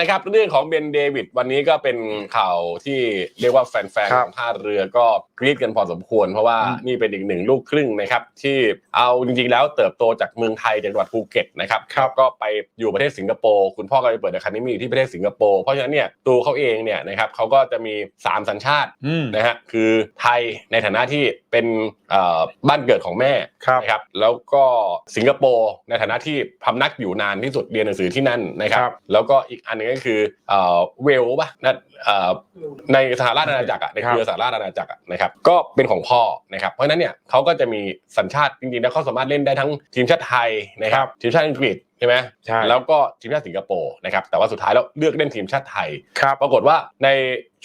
นะครับเรื่องของเบนเดวิดวันนี้ก็เป็นข่าวที่เรียกว่าแฟนครัๆขบองท่าเรือก็กรี๊ดกันพอสมควร เพราะว่าอืมนี่เป็นอีกหนึ่งลูกครึ่งนะครับที่เอาจริงๆแล้วเติบโตจากเมืองไทยจากจังหวัดภูเก็ตนะครับแล้วก็ไปอยู่ประเทศสิงคโปร์คุณพ่อก็ไปเปิดอะคาเดมี่ที่ประเทศสิงคโปร์เพราะฉะนั้นเนี่ยตัวเขาเองเนี่ยนะครับเขาก็จะมีสามสัญชาติอืมนะฮะคือไทยในฐานะที่เป็นเอ่อบ้านเกิดของแม่ครับนะครับแล้วก็สิงคโปร์ในฐานะที่พำนักอยู่นานที่สุดเรียนหนังสือที่นั่นนะครับครับแล้วก็อีกอันหนึงก็คือเอ่อเวลส์ป่ะนั่นเอ่อในสหราชอาณาจักรอะในเครือสหราชอาณาจักรอะนะครับก็เป็นของพ่อนะครับเพราะฉะนั้นเนี่ยเขาก็จะมีสัญชาติจริงๆแล้วเขาสามารถเล่นได้ทั้งทีมชาติไทยนะครับทีมชาติอังกฤษ ใช่ไหมใช่แล้วก็ทีมชาติสิงคโปร์นะครับแต่ว่าสุดท้ายแล้วเลือกเล่นทีมชาติไทยครับปรากฏว่าใน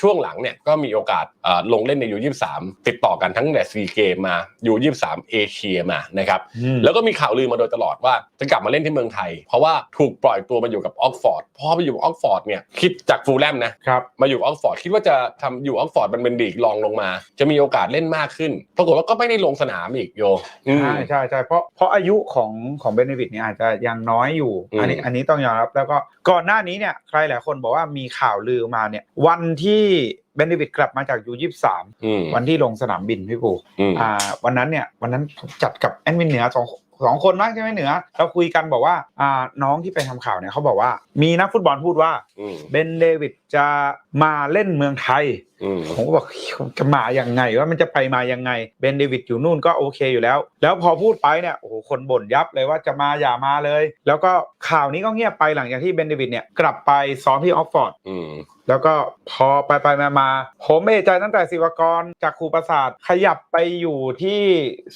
ช่วงหลังเนี่ยก็มีโอกาสเอ่อลงเล่นในยู23ติดต่อกันทั้งแต่ซีเกมมายู23เอเชียมานะครับแล้วก็มีข่าวลือมาโดยตลอดว่าจะกลับมาเล่นที่เมืองไทย เพราะว่าถูกปล่อยตัวมาอยู่กับออกฟอร์ดพอไปอยู่ออกฟอร์ดเนี่ยคิดจากฟูลแลมนะครับมาอยู่ออกฟอร์ดคิดว่าจะทำอยู่ออกฟอร์ดมันเป็นดีกรองลงมา จะมีโอกาสเล่นมากขึ้น ปรากฏว่าก็ไม่ได้ลงสนามอีกโยอืมใช่ใช่ใช่เพราะเพราะอายุของของเบนวิดเนี่ยอาจจะยังน้อยอยู่อืมอันนี้อันนี้ต้องยอมรับแล้วก็ก่อนหน้านี้เนี่ยใครหลายคนบอกว่ามีข่าวลือมาเนี่ยวันที่เบนวิดกลับมาจากยูยี่สามอืมวันที่ลงสนามบินพี่ปูอืมอ่า วันนั้นเนี่ยวันนั้นผมจัดกับแอดมินเหนือสอง สองคนมากใช่ไหมเหนือเราคุยกันบอกว่าอ่าน้องที่ไปทำข่าวเนี่ยเขาบอกว่า มีนักฟุตบอลพูดว่าอืมเบนเดวิดจะมาเล่นเมืองไทยอืมผมก็บอกจะมาอย่างไงว่ามันจะไปมายังไงเบนเดวิดอยู่นู่นก็โอเคอยู่แล้ว แล้วพอพูดไปเนี่ยโอ้โหคนบ่นยับเลยว่าจะมาอย่ามาเลย แล้วก็ข่าวนี้ก็เงียบไปหลังจากที่เบนเดวิดเนี่ยกลับไปซ้อมที่ออกฟอร์ดอืม แล้วก็พอไปไปมามาผมเอะใจตั้งแต่ศิวกรจากครูประสาทขยับไปอยู่ที่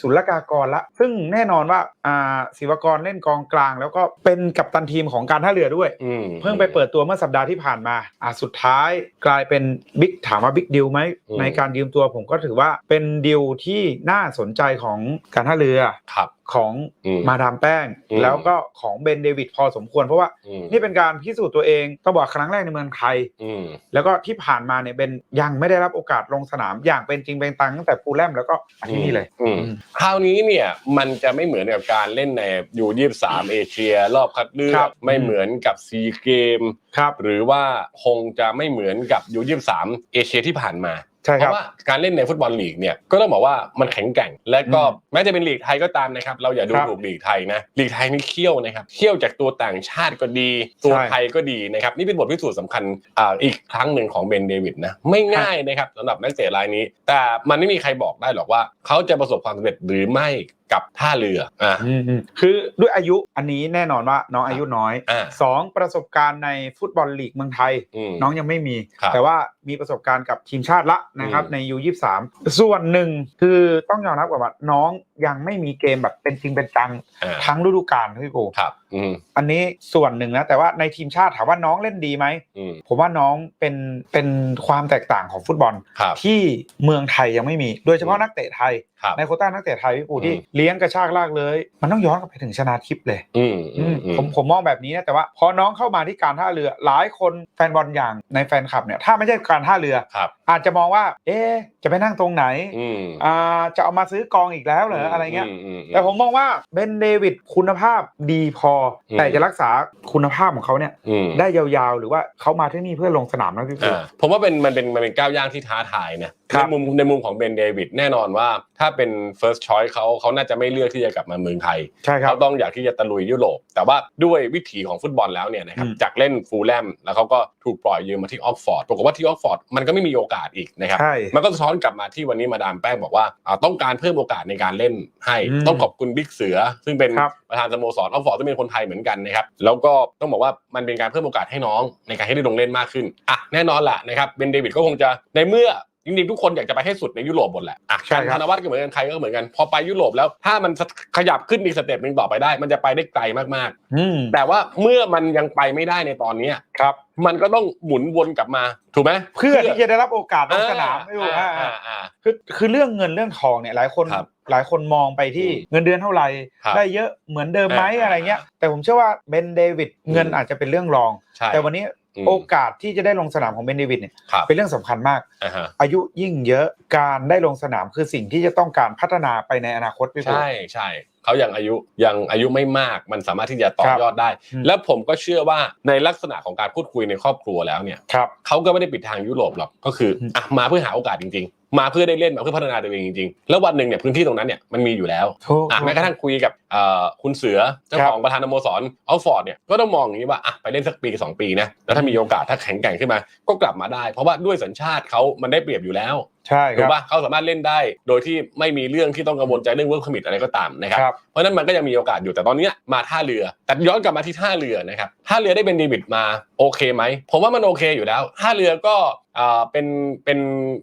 ศุลกากรละ ซึ่งแน่นอนว่าอ่าศิวกรเล่นกองกลาง แล้วก็เป็นกัปตันทีมของการท่าเรือด้วยอืมเพิ่งไปเปิดตัวเมื่อสัปดาห์ที่ผ่านมาอะสุดท้ายกลายเป็นบิ๊กถามว่าบิ๊กดิวไหมอืมในการยืมตัวผมก็ถือว่าเป็นดิวที่น่าสนใจของการท่าเรือครับ ของอืมมาดามแป้งอืมแล้วก็ของเบนเดวิดพอสมควร เพราะว่าอืมนี่เป็นการพิสูจน์ตัวเองต้องบอกครั้งแรกในเมืองไทยอืมแล้วก็ที่ผ่านมาเนี่ยเบนยังไม่ได้รับโอกาสลงสนามอย่างเป็นจริงเป็นตังตั้งแต่ฟูลแลมแล้วก็มาที่นี่เลยอืมคราวนี้เนี่ยมันจะไม่เหมือนกับการเล่นในยูยี่สามเอเชีย รอบคัดเลือครักบไม่เหมือนกับซีเกมครับหรือว่าคงจะไม่เหมือนกับยูยี่สามเอเชียที่ผ่านมา ใช่เพครับ ราะว่าการเล่นในฟุตบอลลีกเนี่ยก็ต้องบอกว่ามันแข็งแกร่ง และก็อืมแม้จะเป็นลีกไทยก็ตามนะครับ เราอย่าดูครับถูกลีกไทยนะลีกไทยนี่เขี้ยวนะครับเขี้ยวจากตัวต่างชาติก็ดี ตัวใช่ไทยก็ดีนะครับนี่เป็นบทพิสูจน์สำคัญอ่าอีกครั้งหนึ่งของเบนเดวิดนะไม่ง่ายนะครับสำหรับนักเตะรายนี้ แต่มันไม่มีใครบอกได้หรอกว่า เขาจะประสบความสำเร็จหรือไม่ กับท่าเรืออ่าอืมอืมคือด้วยอายุอันนี้แน่นอนว่าน้องอายุน้อยอ่าสองประสบการณ์ในฟุตบอลลีกเมืองไทย อืม น้องยังไม่มี ครับแต่ว่ามีประสบการณ์กับทีมชาติละนะครับ อืม ในยูยี่สามส่วนหนึ่งคือต้องยอมรับก่อนว่าน้องยังไม่มีเกมแบบเป็นจริงเป็นจังอ่าทั้งฤดูกาลพี่กูครับ อืมอันนี้ส่วนหนึ่งนะแต่ว่าในทีมชาติถามว่าน้องเล่นดีไหม อืมผมว่าน้องเป็นเป็นความแตกต่างของฟุตบอล ครับ ที่เมืองไทยยังไม่มี โดยเฉพาะอืมนักเตะไทยครับในโควต้านักเตะไทยพี่ปูอืมที่เลี้ยงกระชากลากเลย มันต้องย้อนกลับไปถึงชนาทิพย์เลยอืมอือืมมอืมผมผมมองแบบนี้นะแต่ว่าพอน้องเข้ามาที่การท่าเรือ หลายคนแฟนบอลอย่างในแฟนคลับเนี่ยถ้าไม่ใช่การท่าเรือครับอาจจะมองว่า เอ๊ะจะไปนั่งตรงไหนอืมอ่าจะเอามาซื้อกองอีกแล้วเหรออะไรเงี้ยมอืมแต่ผมมองว่าเบนเดวิดคุณภาพดีพออมแต่จะรักษาคุณภาพของเขาเนี่ยอืมได้ยาวๆ หรือว่าเขามาที่นี่เพื่อลงสนามนะพี่ปูอ่าผมว่าเป็นมันเป็นมันเป็นก้าวย่างที่ท้าทายนะครับ ในมุมในมุมของเบนเดวิดแน่นอนว่าถ้าเป็น first choice เขาเขาน่าจะไม่เลือกที่จะกลับมาเมืองไทยใช่ครับเขาต้องอยากที่จะตะลุยยุโรป แต่ว่าด้วยวิถีของฟุตบอลแล้วเนี่ยนะครับอืมจากเล่นฟูลแลมแล้วเขาก็ถูกปล่อยยืมมาที่ออกฟอร์ดปรากฏว่าที่ออกฟอร์ดมันก็ไม่มีโอกาสอีกนะครับใช่มันก็สะท้อนกลับมาที่วันนี้มาดามแป้งบอกว่าอ่าต้องการเพิ่มโอกาสในการเล่นให้อืมต้องขอบคุณบิ๊กเสือ ซึ่งเป็นครับประธานสโมสรออฟฟอร์ดซึ่งเป็นคนไทยเหมือนกันนะครับแล้วก็ต้องบอกว่ามันเป็นการเพิ่มโอกาสให้น้องในการให้ได้ลงเล่นมากขึ้นอะแน่นอนแหละนะครับเบนเดวิดก็คงจะในเมื่อ จริงๆทุกคนอยากจะไปให้สุดในยุโรปหมดแหละอะใช่การครับ ธนวัฒน์ก็เหมือนกันใครก็เหมือนกัน พอไปยุโรปแล้วถ้ามันขยับขึ้นอีกสเต็ปหนึ่งต่อไปได้ มันจะไปได้ไกลมากอืมๆ แต่ว่าเมื่อมันยังไปไม่ได้ในตอนเนี้ยครับ มันก็ต้องหมุนวนกลับมาถูกไหมเพื่อที่จะได้รับโอกาสลงสนามอ่ไม่รู้อ่าอ่าอ่าอ่า คือคือเรื่องเงินเรื่องทองเนี่ยหลายคนครับหลายคนมองไปที่อืมเงินเดือนเท่าไหร่ครับได้เยอะเหมือนเดิมไหมอ่าอะไรเงี้ย แต่ผมเชื่อว่าเบนเดวิดอืมเงินอาจจะเป็นเรื่องรอง ใช่ แต่วันนี้อืม โอกาสที่จะได้ลงสนามของเบนเดวิดเนี่ยครับเป็นเรื่องสำคัญมากอ่าฮะอายุยิ่งเยอะการได้ลงสนามคือสิ่งที่จะต้องการพัฒนาไปในอนาคตพี่ปูใช่ใช่เขายังอายุยังอายุไม่มากมันสามารถที่จะต่อยอดได้อืมแล้วผมก็เชื่อว่าในลักษณะของการพูดคุยในครอบครัวแล้วเนี่ยครับเขาก็ไม่ได้ปิดทางยุโรปหรอกก็คืออืมอะมาเพื่อหาโอกาสจริงๆ มาเพื่อได้เล่นมาเพื่อพัฒนาตัวเองจริงๆ แล้ววันหนึ่งเนี่ยพื้นที่ตรงนั้นเนี่ยมันมีอยู่แล้วถูกอะแม้กระทั่งคุยกับเอ่อคุณเสือเจ้าครับของประธานสโมสรออฟฟอร์ดเนี่ยก็ต้องมองอย่างนี้ว่าอะไปเล่นสักปีสองปีนะแล้วถ้ามีโอกาสถ้าแข็งแกร่งขึ้นมา ก็กลับมาได้ เพราะว่าด้วยสัญชาติเขามันได้เปรียบอยู่แล้ว ใช่คถูรักบปะเขาสามารถเล่นได้ โดยที่ไม่มีเรื่องที่ต้องกังวลใจเรื่องเวิร์กคอมิตอะไรก็ตามนะครับครับเพราะฉะนั้นมันก็ยังมีโอกาสอยู่แต่ตอนเนี้ยมาท่าเรือ แต่ย้อนกลับมาที่ท่าเรือนะครับท่าเรือได้เป็นเดวิดมาโอเคไหมผมว่ามันโอเคอยู่แล้วท่าเรือก็อ่าเป็นเป็น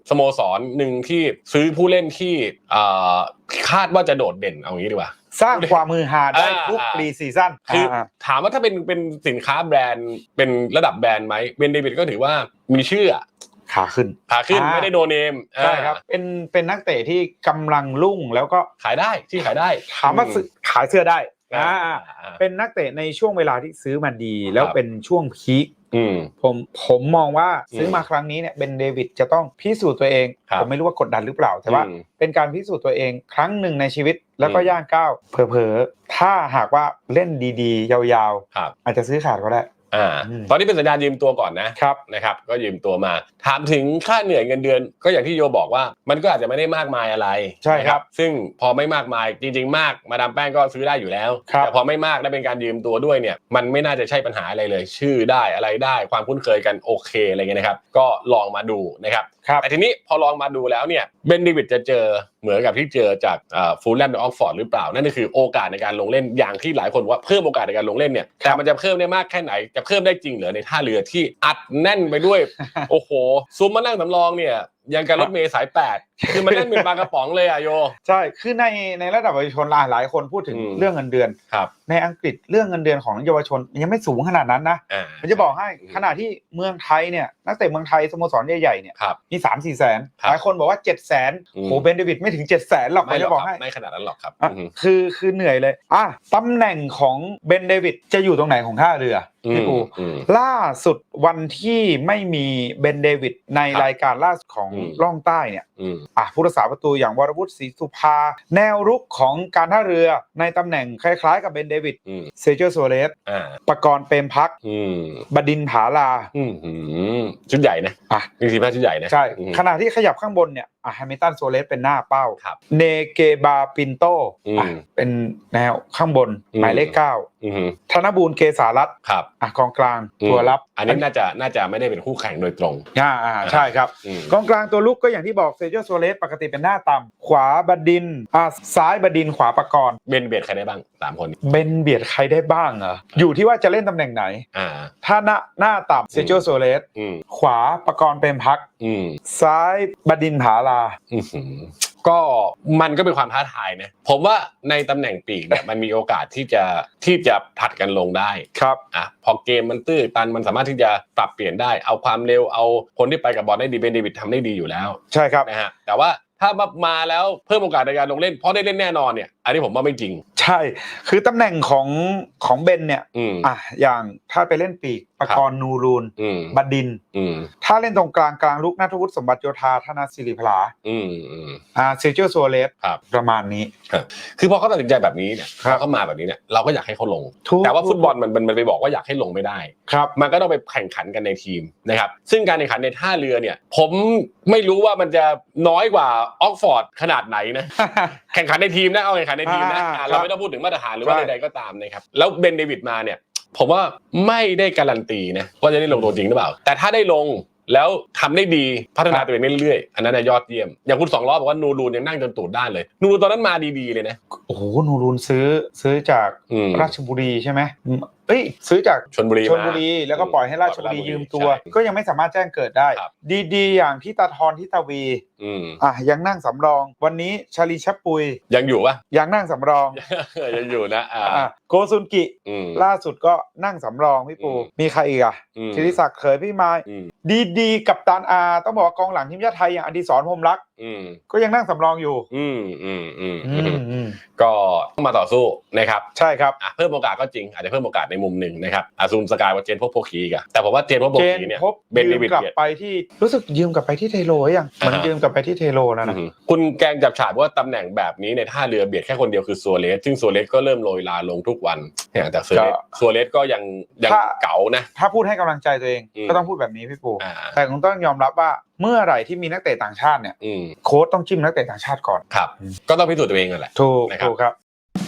สโมสรหนึ่งที่ซื้อผู้เล่นที่อ่าคาดว่าจะโดดเด่นเอางี้ดีกว่าสร้างความมือหาได้อ่าทุกปรีซีซั่นคืออาถามว่าถ้าเป็นเป็นสินค้าแบรนด์เป็นระดับแบรนด์ไหมเบนเดวิดก็ถือว่ามีชื่ออะ ขาขึ้นขาขึ้นอ่าไม่ได้โนเนมใช่ครับเป็นเป็นนักเตะที่กำลังรุ่งแล้วก็ขายได้ที่ขายได้ถามว่าซื้อขายเสื้อได้อ่าอ่าอ่าเป็นนักเตะในช่วงเวลาที่ซื้อมาดี แล้วครับเป็นช่วงพีคอืมผมผมมองว่าซื้ออมมาครั้งนี้เนี่ยเบนเดวิดจะต้องพิสูจน์ตัวเองครับผมไม่รู้ว่ากดดันหรือเปล่า แต่ว่าอืมเป็นการพิสูจน์ตัวเองครั้งหนึ่งในชีวิตแล้วก็อืมย่างก้าวเผลอๆถ้าหากว่าเล่นดีๆ ยาวครับๆอาจจะซื้อขาดก็ได้ อ่าอืมตอนนี้เป็นสัญญายืมตัวก่อนนะครับนะครับก็ยืมตัวมา ถามถึงค่าเหนื่อยเงินเดือน ก็อย่างที่โยบอกว่า มันก็อาจจะไม่ได้มากมายอะไรใช่ครับนะซึ่งพอไม่มากมายจริง ๆ มากมาดามแป้งก็ซื้อได้อยู่แล้วครับแต่พอไม่มากและเป็นการยืมตัวด้วยเนี่ยมันไม่น่าจะใช่ปัญหาอะไรเลย ชื่อได้อะไรได้ความคุ้นเคยกันโอเคอะไรเงี้ยนะครับ ก็ลองมาดูนะครับครับแต่ทีนี้พอลองมาดูแล้วเนี่ยเบนดิวิดจะเจอ เหมือนกับที่เจอจากฟูลแลนด์ออฟฟอร์ดหรือเปล่า นั่นก็คือโอกาสในการลงเล่นอย่างที่หลายคนว่าเพิ่มโอกาสในการลงเล่นเนี่ยแต่มันจะเพิ่มได้มากแค่ไหนจะเพิ่มได้จริงเหรือในท่าเรือที่อัดแน่นไปด้วย โอ้โหซูมมานั่งสำรองเนี่ย ยังกับรถเมย์สายแปดคือมันแน่นเป็นปลากระป๋องเลยอะโย ใช่คือในในระดับเยาวชนหลายหลายคนพูดถึงอืมเรื่องเงินเดือนครับในอังกฤษเรื่องเงินเดือนของเยาวชนยังไม่สูงขนาดนั้นนะอ่าผมจะบอกให้อืมขณะที่เมืองไทยเนี่ยนักเตะเมืองไทยสโมสรใหญ่ๆเนี่ยครับมีสามสี่แสนครับหลายคนบอกว่าเจ็ดแสนอืมโหเบนเดวิดไม่ถึงเจ็ดแสนหรอกผมไม่หรจะอกบอกครัให้บไม่ขนาดนั้นหรอกครับอะอืมคือคือเหนื่อยเลยอะตำแหน่งของเบนเดวิดจะอยู่ตรงไหนของท่าเรือพี่ปูอืมล่าสุดวันที่ไม่มีเบนเดวิดในครับรายการล่าสุดของอืมล่องใต้เนี่ยอืมอะผู้รักษาประตูอย่างวรวุฒิศรีสุภา แนวรุกของการท่าเรือในตำแหน่งคล้ายๆ กับเบนเดวิดอืมเซเจอร์โซเลสอ่าปกรณ์เปรมพักอืมบดินทร์ผาลาอืมอืมชุดใหญ่นะอะมีทีมชาติชุดใหญ่นะใช่อืมขณะที่ขยับข้างบนเนี่ยอะแฮมิลตันโซเลสเป็นหน้าเป้าครับเนเกบาปินโตอืมอะเป็นแนวข้างบนอืมหมายเลขเก้าอืม ธนบูรณ์เกษารัตน์ครับอะกองกลางตัวรับ อันนี้น่าจะน่าจะไม่ได้เป็นคู่แข่งโดยตรงอ่าอ่าใช่ครับอืมกองกลางตัวลุกก็อย่างที่บอกเซเจอร์โซเลสปกติเป็นหน้าต่ำขวาบดินทร์อะซ้ายบดินทร์ขวาปกรณ์เบนเบียดใครได้บ้างสามคนนี้เบนเบียดใครได้บ้างเหรออยู่ที่ว่าจะเล่นตำแหน่งไหนอ่าถ้าหน้าหน้าต่ำเซเจอร์โซเลสอืมขวาปกรณ์เปรมพักอืมซ้ายบดินทร์ผาลาอื้อหือ ก็มันก็เป็นความท้าทายนะผมว่าในตำแหน่งปีกเนี่ยมันมีโอกาสที่จะที่จะผัดกันลงได้ครับอะพอเกมมันตื้อตันมันสามารถที่จะปรับเปลี่ยนได้เอาความเร็วเอาคนที่ไปกับบอลได้ดีเบนเดวิดทำได้ดีอยู่แล้วใช่ครับนะฮะแต่ว่าถ้ามามาแล้วเพิ่มโอกาสในการลงเล่นเพราะได้เล่นแน่นอนเนี่ยอันนี้ผมว่าไม่จริง ใช่ คือตำแหน่งของของเบนเนี่ยอืมอะอย่างถ้าไปเล่นปีกปกรณ์นูรูนอืมบดินทร์อืมถ้าเล่นตรงกลางกลางลุกนัทวุฒิสมบัติโยธาธนาศิริพลาอืมอืมอ่าเซเจอร์โซเลสครับประมาณนี้ คือพอเขาตัดสินใจแบบนี้เนี่ยครับเขามาแบบนี้เนี่ยเราก็อยากให้เขาลงถูกแต่ว่าฟุตบอลมันมันมันไปบอกว่าอยากให้ลงไม่ได้ครับมันก็ต้องไปแข่งขันกันในทีมนะครับซึ่งการแข่งขันในท่าเรือเนี่ย ผมไม่รู้ว่ามันจะน้อยกว่าออกฟอร์ดขนาดไหนนะแข่งขันในทีมนะเอาแข่งขันในทีมนะอ่าอ่าครับเราไม่ต้องพูดถึงมาตรฐานหรือว่าใช่ใดๆก็ตามนะครับแล้วเบนเดวิดมาเนี่ย ผมว่าไม่ได้การันตีนะว่าจะได้ลงตัวจริงหรือเปล่า แต่ถ้าได้ลงแล้วทำได้ดีพัฒนาตัวเองเรื่อยๆอันนั้นนะยอดเยี่ยม อย่างคุณสองล้อบอกว่านูรูนยังนั่งจนตูดด้านเลย นูรูนตอนนั้นมาดีๆเลยนะ โอ้โหนูรูนซื้อซื้อจากอืมราชบุรีใช่ไหมอืม เอ้ยซื้อจากชนบุรีชนบุรีแล้วก็ปล่อยให้ราชบุรียืมตัวใช่ก็ยังไม่สามารถแจ้งเกิดได้ครับดีๆ อย่างที่ตาทรที่ตาวีอืมอะยังนั่งสำรอง วันนี้ชาลีชับปุย ยังอยู่ปะยังนั่งสำรอง ยังอยู่นะอ่าอะโกซุนกิอืมล่าสุดก็นั่งสำรองพี่ปูอืมมีใครอีกอะอืมธิริศักดิ์เขยพี่ไม้อืมดีๆ กับตานอาต้องบอกว่ากองหลังทีมชาติไทยอย่างอดิศรพรหมรักษ์อืมก็ยังนั่งสำรองอยู่ อืมอืมอืมอือืมมอืมก็ต้องมาต่อสู้นะครับ ใช่ครับอะเพิ่มโอกาสก็จริงอาจจะเพิ่มโอกาสในในมุมหนึ่งนะครับอาซูมสกายว่าเจนพบโพคีกอะแต่ผมว่าเจนพบโพเจนคีเนี่ยพบเบนยืเดมวิดกลับเนี่ยไปที่รู้สึกยืมกลับไปที่เทโรหรือยังเหมือนอ่าฮะยืมกลับไปที่เทโรนั่นนะอือฮึคุณแกงจับฉาดว่าตำแหน่งแบบนี้ในท่าเรือเบียดแค่คนเดียวคือซัวเรสซึ่งซัวเรสก็เริ่มโรยลาลงทุกวันเนี่ยแต่ซัวเรสซัวเรสก็ยังยังเก๋านะ ถ้าพูดให้กำลังใจตัวเองอืมก็ต้องพูดแบบนี้พี่ปูอ่าแต่คงต้องยอมรับว่าเมื่อไหร่ที่มีนักเตะต่างชาติเนี่ยอืมโค้ชต้องจิ้มนักเตะต่างชาติก่อนครับอืมก็ต้องพิสูจน์ตัวเองนั่นแหละถูกนะครับถูกครับ